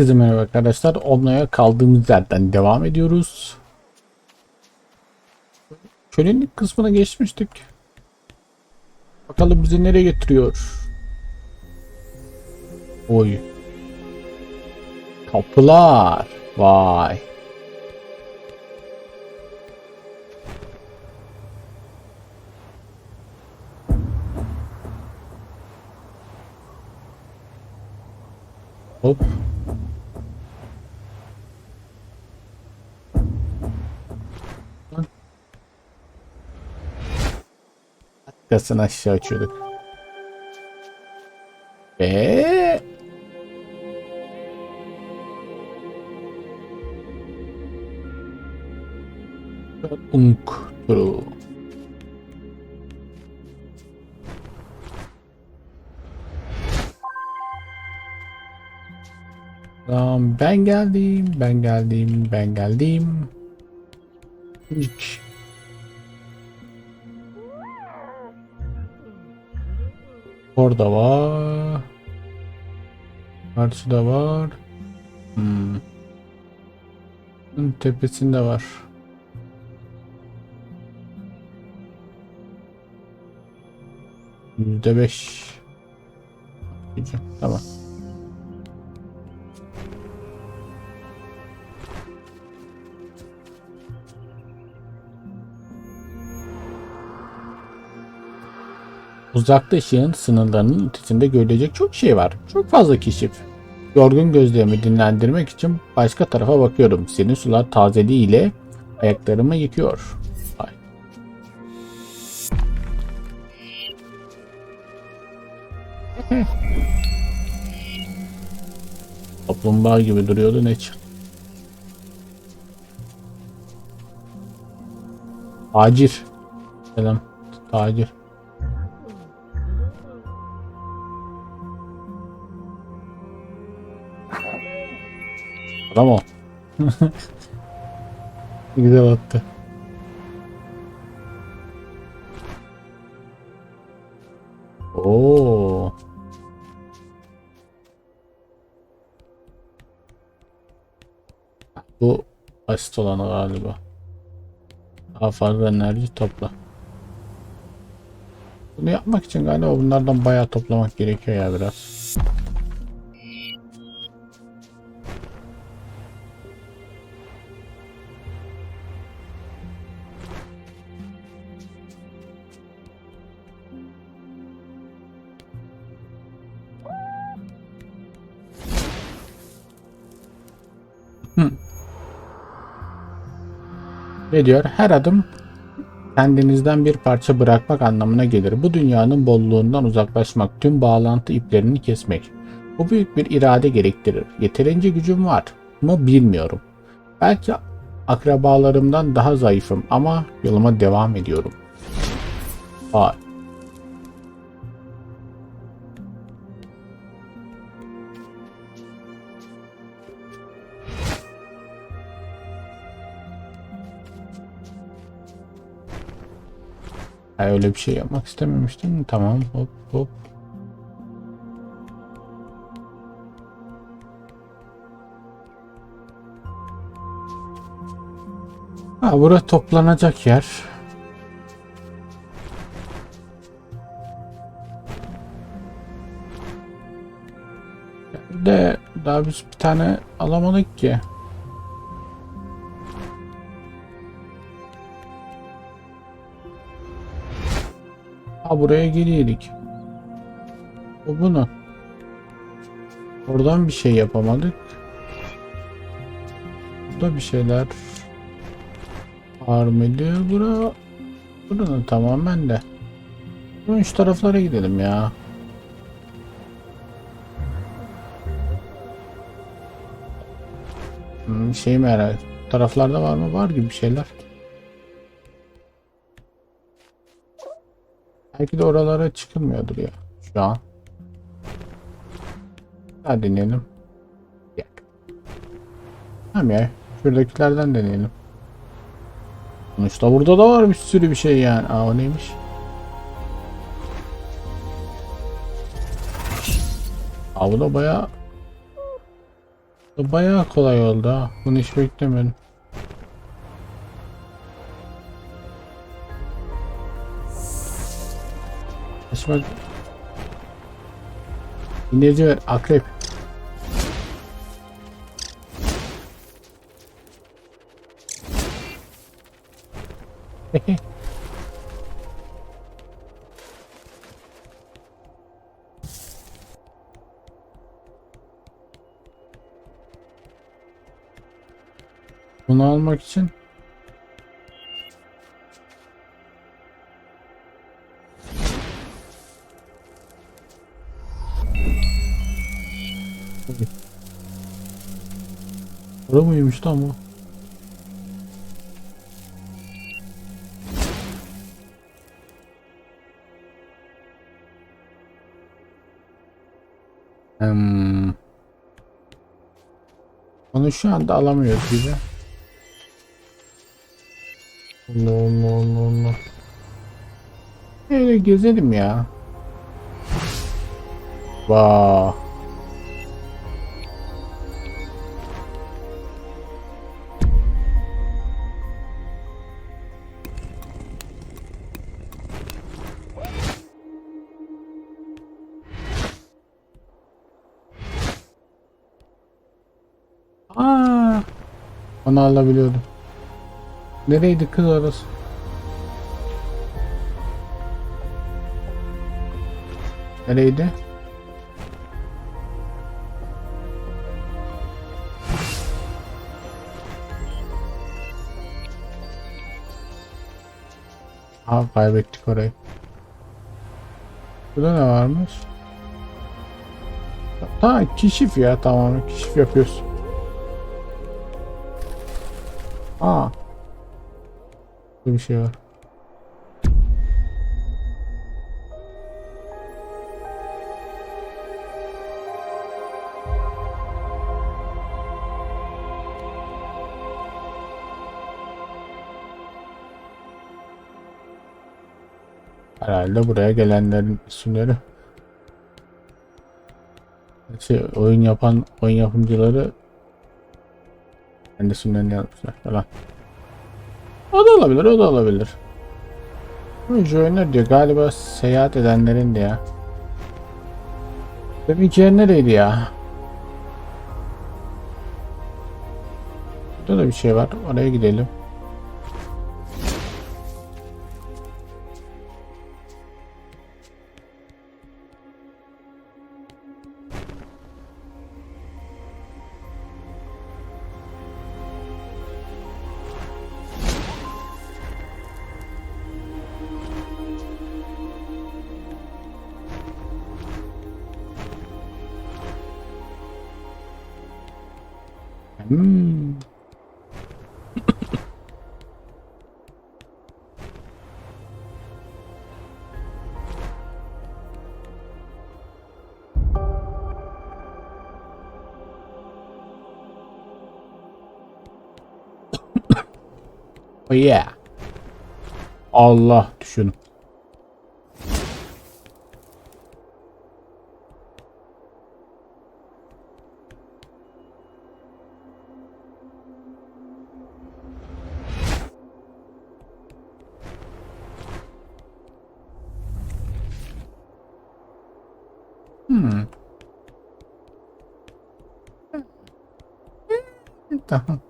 Herkese merhaba arkadaşlar. Omna'ya kaldığımız yerden devam ediyoruz. Kölelik kısmına geçmiştik. Bakalım bizi nereye getiriyor. Oy. Kapılar. Vay. Hop. Kasını aşağı açıyorduk. Ve Unk turu. Tamam ben geldim, ben geldim, ben geldim. İlk. Orada var. Karşıda var. Hmm. Tepesinde var. Yüzde beş. Tamam. Uzakta ışığın sınırlarının ötesinde görülecek çok şey var. Çok fazla keşif. Yorgun gözlerimi dinlendirmek için başka tarafa bakıyorum. Senin sular tazeliği ile ayaklarımı yıkıyor. Vay. Kaplumbağa gibi duruyordu ne için? Tacir. Selam. Tacir. Adam o. Güzel attı. Oo. Bu basit olanı galiba. Daha fazla enerji topla. Bunu yapmak için galiba bunlardan bayağı toplamak gerekiyor ya biraz. Ne diyor? Her adım kendinizden bir parça bırakmak anlamına gelir. Bu dünyanın bolluğundan uzaklaşmak, tüm bağlantı iplerini kesmek. Bu büyük bir irade gerektirir. Yeterince gücüm var mı bilmiyorum. Belki akrabalarımdan daha zayıfım ama yoluma devam ediyorum. Vay. Ha, öyle bir şey yapmak istememiştim. Tamam hop hop. Ha burası toplanacak yer. De daha biz bir tane alamadık ki. Ha buraya geliyorduk. Bu bunu. Oradan bir şey yapamadık. Burada bir şeyler var mıydı? Bura buranın tamamen de. Bunun şu taraflara gidelim ya. Hmm, şey merak taraflarda var mı? Var gibi şeyler. Belki de oralara çıkılmıyordur ya şu an. Hadi deneyelim. Yak. Tamam ya. Şuradakilerden deneyelim. Sonuçta burada da var bir sürü bir şey yani. Aa o neymiş? Aa bu da bayağı Bayağı kolay oldu ha. Bunu hiç beklemiyordum. Aç bak. İnerici ver. Akrep. Bunu almak için Bura mıymış lan bu? Hmm. Onu şu anda alamıyoruz gibi. Allah Allah Allah Allah. Öyle gezelim ya. Vaa. Aa, onu alabiliyordum. Nereydi kız orası? Nereydi? Aa kaybettik orayı. Burada ne varmış? Ha keşif ya tamamen keşif yapıyoruz. Aa. Bir şey var. Herhalde buraya gelenlerin isimleri. Şey, oyun yapan oyun yapımcıları kendi isimlerini yazmışlar falan. O da olabilir, o da olabilir. Joiner diyor galiba seyahat edenlerin de ya. Deminki yer nereydi ya? Burada da bir şey var. Oraya gidelim. Hmm. oh yeah. Allah düşün. Hmm. Tamam.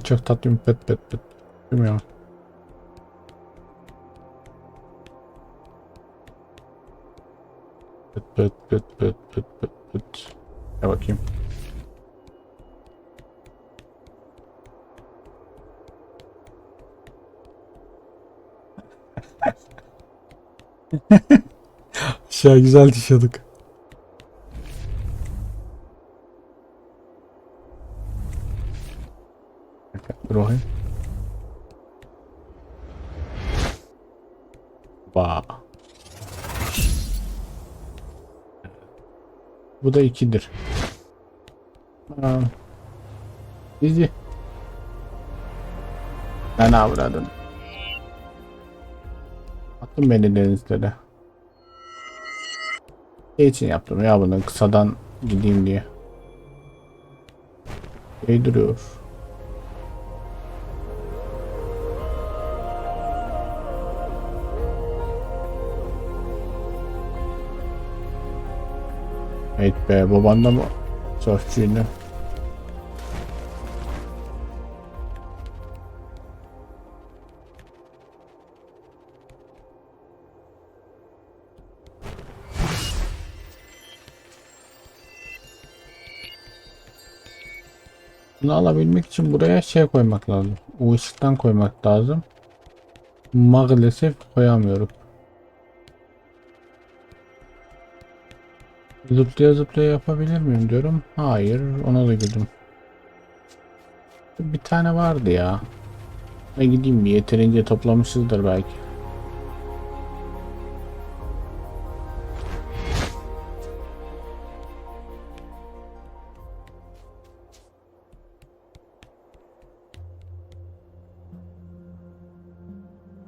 Çok tatlı bir pet pet pet. Bilmiyorum. Pet pet pet pet pet pet pet. Ya bakayım. Aşağı güzel düşüyorduk. Bu da ikidir. Aa. Dizi. Ben avradım. Attım beni denizlere. Şey için yaptım ya bunu kısadan gideyim diye. Şey duruyor. Evet be baban da mı sörfçüydü? Bunu alabilmek için buraya şey koymak lazım. O ışıktan koymak lazım. Maalesef koyamıyorum. Zıplaya zıplaya yapabilir miyim diyorum. Hayır ona da girdim. Bir tane vardı ya. Ne gideyim bir yeterince toplamışızdır belki.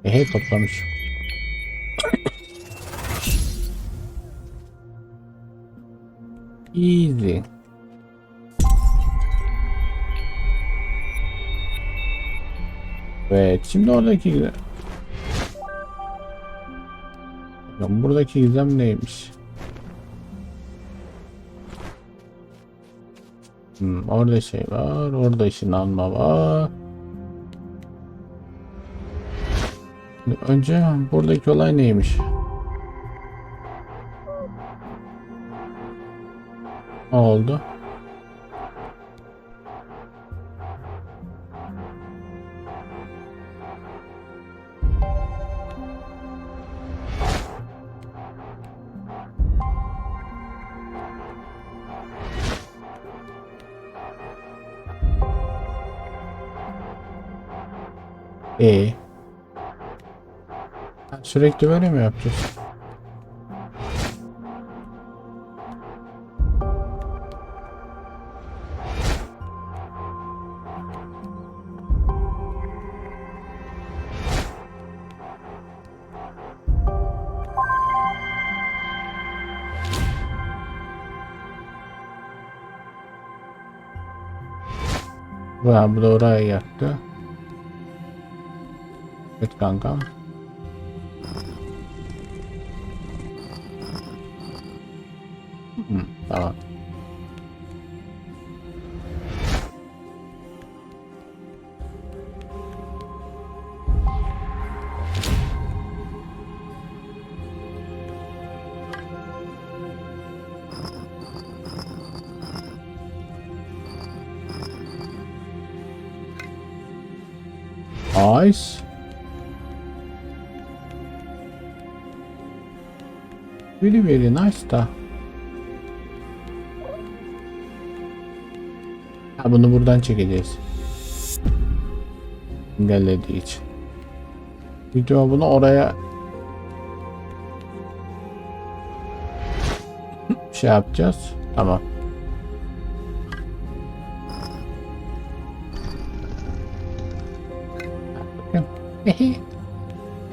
Ehe toplamış. Easy. Evet, şimdi oradaki gizem. Bakalım buradaki gizem neymiş? Hmm, orada şey var, orada ışınlanma var. Önce buradaki olay neymiş? Ne oldu? E Sürekli böyle mi yapacağız? Ha, bu da oraya yaktı. Evet kankam. Nice. Very very nice da. Ha bunu buradan çekeceğiz. Engellediği için. Video bunu oraya şey yapacağız. Tamam.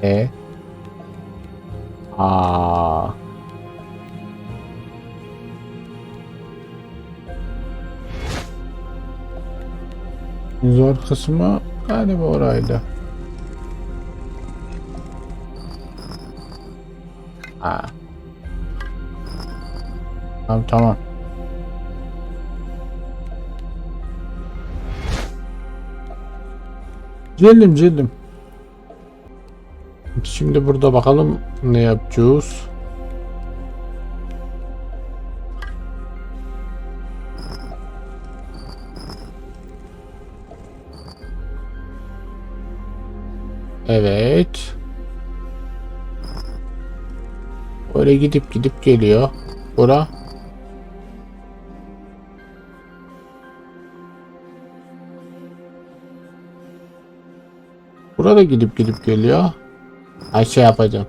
E. Aa. Zor kısmı galiba oraydı. Ha. Tamam tamam. Cellim cellim. Şimdi burada bakalım ne yapacağız. Evet. Öyle gidip gidip geliyor. Bura. Burada gidip gidip geliyor. Ay şey yapacağım.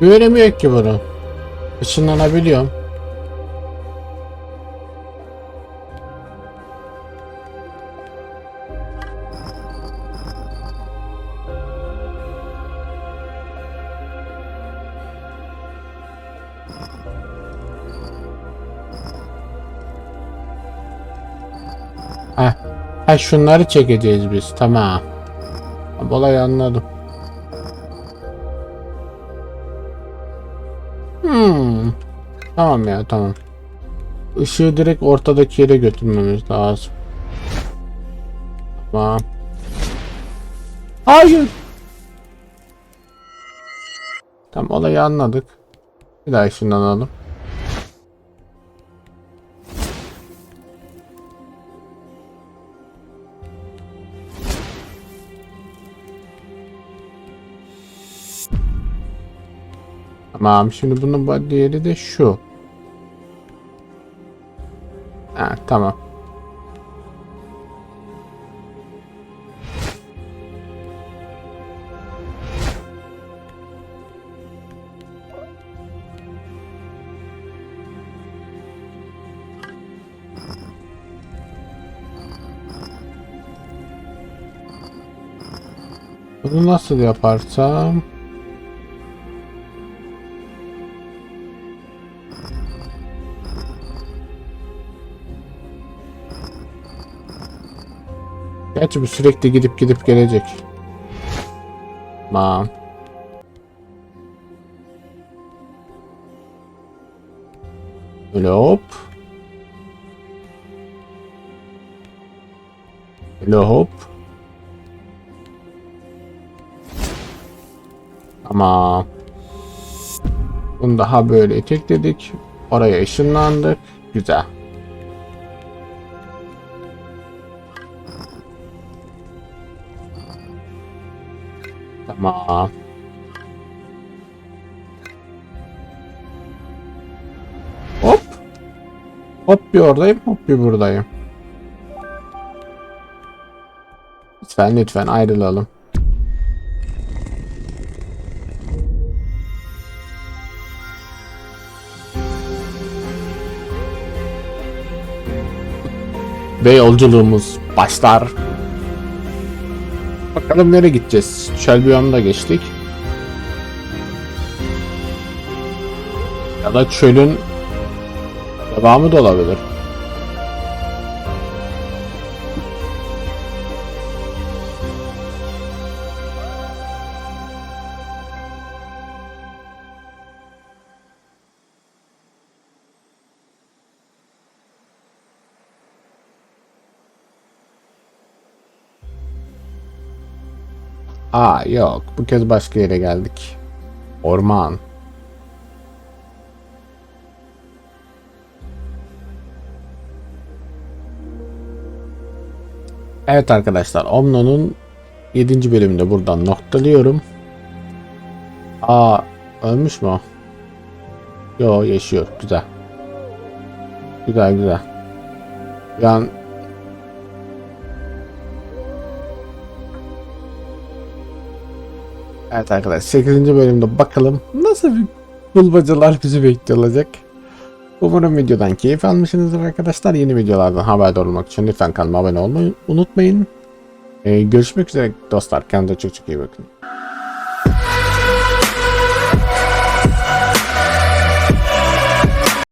Göremiyor ki bunu. Işınlanabiliyorum. Ha şunları çekeceğiz biz. Tamam. Olayı anladım. Hmm. Tamam ya tamam. Işığı direkt ortadaki yere götürmemiz lazım. Tamam. Hayır. Tamam olayı anladık. Bir daha ışınlanalım. Tamam şimdi bunun bu- diğeri de şu. Ha tamam. Bunu nasıl yaparsam? Gerçi bu sürekli gidip gidip gelecek. Tamam. Böyle hop. Böyle hop. Tamam. Bunu daha böyle etekledik. Oraya ışınlandık. Güzel. Tamam. Hop. Hop bir oradayım, hop bir buradayım. Lütfen lütfen ayrılalım. Ve yolculuğumuz başlar. Bakalım nereye gideceğiz? Shelbyon'u da geçtik. Ya da çölün devamı da olabilir. Aa yok. Bu kez başka yere geldik. Orman. Evet arkadaşlar Omno'nun 7. bölümünde buradan noktalıyorum. Aa ölmüş mü? Yo yaşıyor. Güzel. Güzel güzel. Bir Evet arkadaşlar 8. bölümde bakalım nasıl bir bulmacalar bizi bekliyor olacak. Umarım videodan keyif almışsınızdır arkadaşlar. Yeni videolardan haberdar olmak için lütfen kanalıma abone olmayı unutmayın. Ee, görüşmek üzere dostlar. Kendinize çok çok iyi bakın.